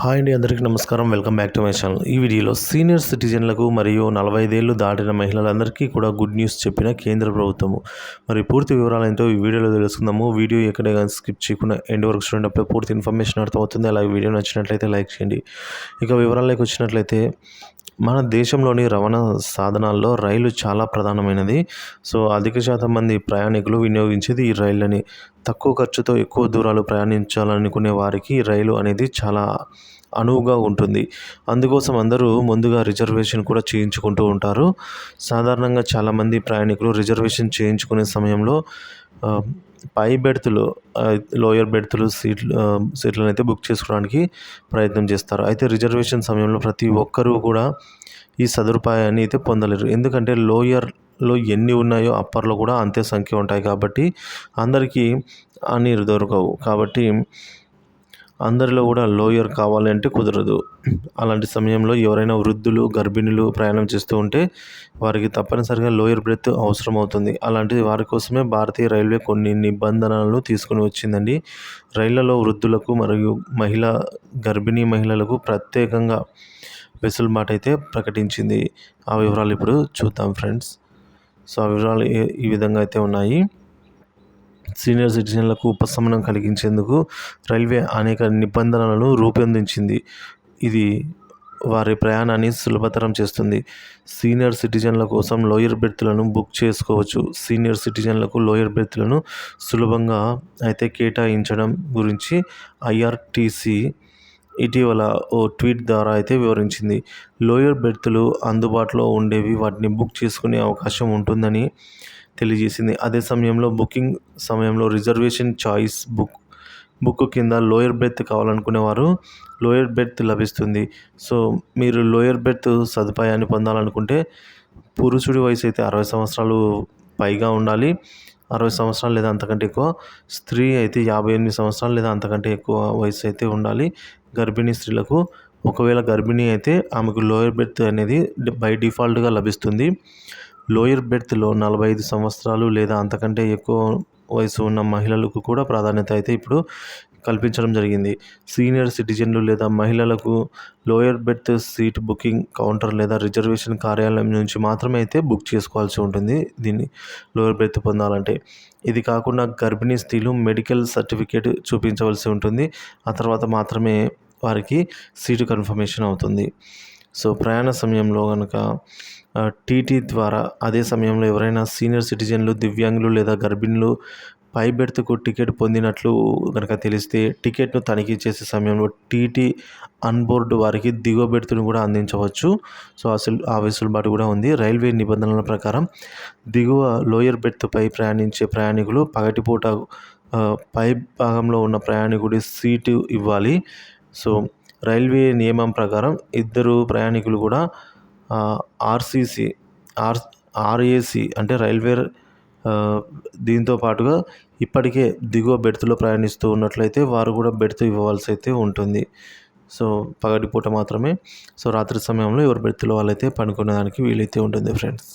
Hi అండి అందరికీ నమస్కారం. Welcome back to my channel ఈ వీడియోలో సీనియర్ సిటిజన్లకు మరియు నలభై ఐదేళ్ళు దాటిన మహిళలందరికీ కూడా గుడ్ న్యూస్ చెప్పిన కేంద్ర ప్రభుత్వము. మరి పూర్తి వివరాలు ఏంటో ఈ వీడియోలో తెలుసుకుందాము. వీడియో ఎక్కడే కానీ స్కిప్ చేయకుండా ఎండ్ వరకు చూడేటప్పుడు పూర్తి ఇన్ఫర్మేషన్ అర్థమవుతుంది. అలాగే వీడియో నచ్చినట్లయితే లైక్ చేయండి. ఇక వివరాల్లోకి వచ్చినట్లయితే మన దేశంలోని రవాణా సాధనాల్లో రైలు చాలా ప్రధానమైనది. సో అధిక శాతం మంది ప్రయాణికులు వినియోగించేది ఈ రైళ్ళని. తక్కువ ఖర్చుతో ఎక్కువ దూరాలు ప్రయాణించాలనుకునే వారికి రైలు అనేది చాలా అనువుగా ఉంటుంది. అందుకోసం అందరూ ముందుగా రిజర్వేషన్ కూడా చేయించుకుంటూ ఉంటారు. సాధారణంగా చాలామంది ప్రయాణికులు రిజర్వేషన్ చేయించుకునే సమయంలో పై బెర్తులు లోయర్ బెర్తులు సీట్లు సీట్లను అయితే బుక్ చేసుకోవడానికి ప్రయత్నం చేస్తారు. అయితే రిజర్వేషన్ సమయంలో ప్రతి ఒక్కరూ కూడా ఈ సదుపాయాన్ని అయితే పొందలేరు. ఎందుకంటే లోయర్లో ఎన్ని ఉన్నాయో అప్పర్లో కూడా అంతే సంఖ్య ఉంటాయి కాబట్టి అందరికీ అన్నీ దొరకవు. కాబట్టి అందరిలో కూడా లోయర్ కావాలంటే కుదరదు. అలాంటి సమయంలో ఎవరైనా వృద్ధులు గర్భిణులు ప్రయాణం చేస్తూ ఉంటే వారికి తప్పనిసరిగా లోయర్ బ్రెత్ అవసరం అవుతుంది. అలాంటి వారి కోసమే భారతీయ రైల్వే కొన్ని నిబంధనలను తీసుకుని వచ్చిందండి. రైళ్ళలో వృద్ధులకు మరియు మహిళ గర్భిణీ మహిళలకు ప్రత్యేకంగా వెసులుబాటు అయితే ప్రకటించింది. ఆ వివరాలు ఇప్పుడు చూద్దాం ఫ్రెండ్స్. సో ఆ వివరాలు ఈ విధంగా అయితే ఉన్నాయి. సీనియర్ సిటిజన్లకు ఉపశమనం కలిగించేందుకు రైల్వే అనేక నిబంధనలను రూపొందించింది. ఇది వారి ప్రయాణాన్ని సులభతరం చేస్తుంది. సీనియర్ సిటిజన్ల కోసం లోయర్ బెర్త్లను బుక్ చేసుకోవచ్చు. సీనియర్ సిటిజన్లకు లోయర్ బెర్త్లను సులభంగా అయితే కేటాయించడం గురించి ఐఆర్టీసీ ఇటీవల ఓ ట్వీట్ ద్వారా అయితే వివరించింది. లోయర్ బెర్త్లు అందుబాటులో ఉండేవి వాటిని బుక్ చేసుకునే అవకాశం ఉంటుందని తెలియజేసింది. అదే సమయంలో బుకింగ్ సమయంలో రిజర్వేషన్ చాయిస్ బుక్ బుక్ కింద లోయర్ బెర్త్ కావాలనుకునేవారు లోయర్ బెర్త్ లభిస్తుంది. సో మీరు లోయర్ బెర్త్ సదుపాయాన్ని పొందాలనుకుంటే పురుషుడి వయసు అయితే అరవై సంవత్సరాలు పైగా ఉండాలి. అరవై సంవత్సరాలు లేదా అంతకంటే ఎక్కువ. స్త్రీ అయితే యాభై ఎనిమిది సంవత్సరాలు లేదా అంతకంటే ఎక్కువ వయసు అయితే ఉండాలి. గర్భిణీ స్త్రీలకు ఒకవేళ గర్భిణీ అయితే ఆమెకు లోయర్ బెర్త్ అనేది బై డిఫాల్ట్గా లభిస్తుంది. లోయర్ బెర్త్లో నలభై ఐదు సంవత్సరాలు లేదా అంతకంటే ఎక్కువ వయసు ఉన్న మహిళలకు కూడా ప్రాధాన్యత అయితే ఇప్పుడు కల్పించడం జరిగింది. సీనియర్ సిటిజన్లు లేదా మహిళలకు lower berth seat booking counter లేదా రిజర్వేషన్ కార్యాలయం నుంచి మాత్రమే అయితే బుక్ చేసుకోవాల్సి ఉంటుంది దీన్ని లోయర్ బెర్త్ పొందాలంటే. ఇది కాకుండా గర్భిణీ స్త్రీలు మెడికల్ సర్టిఫికేట్ చూపించవలసి ఉంటుంది. ఆ తర్వాత మాత్రమే వారికి సీటు కన్ఫర్మేషన్ అవుతుంది. సో ప్రయాణ సమయంలో కనుక టీటీ ద్వారా అదే సమయంలో ఎవరైనా సీనియర్ సిటిజన్లు దివ్యాంగులు లేదా గర్భిణులు పై బెర్త్కు టికెట్ పొందినట్లు కనుక తెలిస్తే టికెట్ను తనిఖీ చేసే సమయంలో టీటీ అన్బోర్డు వారికి దిగువ బెర్త్ను కూడా అందించవచ్చు. సో అసలు ఆ వెసులుబాటు కూడా ఉంది. రైల్వే నిబంధనల ప్రకారం దిగువ లోయర్ బెర్త్పై ప్రయాణించే ప్రయాణికులు పగటిపూట పై భాగంలో ఉన్న ప్రయాణికుడి సీటు ఇవ్వాలి. సో రైల్వే నియమం ప్రకారం ఇద్దరు ప్రయాణికులు కూడా ఆర్సీసీ ఆర్ ఆర్ఏసీ అంటే రైల్వే దీంతో పాటుగా ఇప్పటికే దిగువ బెర్త్లో ప్రయాణిస్తూ ఉన్నట్లయితే వారు కూడా బెర్త్ ఇవ్వవలసి అయితే ఉంటుంది. సో పగటిపూట మాత్రమే. సో రాత్రి సమయంలో ఎవరు బెర్త్లో వాళ్ళైతే పనుకునేదానికి వీలైతే ఉంటుంది ఫ్రెండ్స్.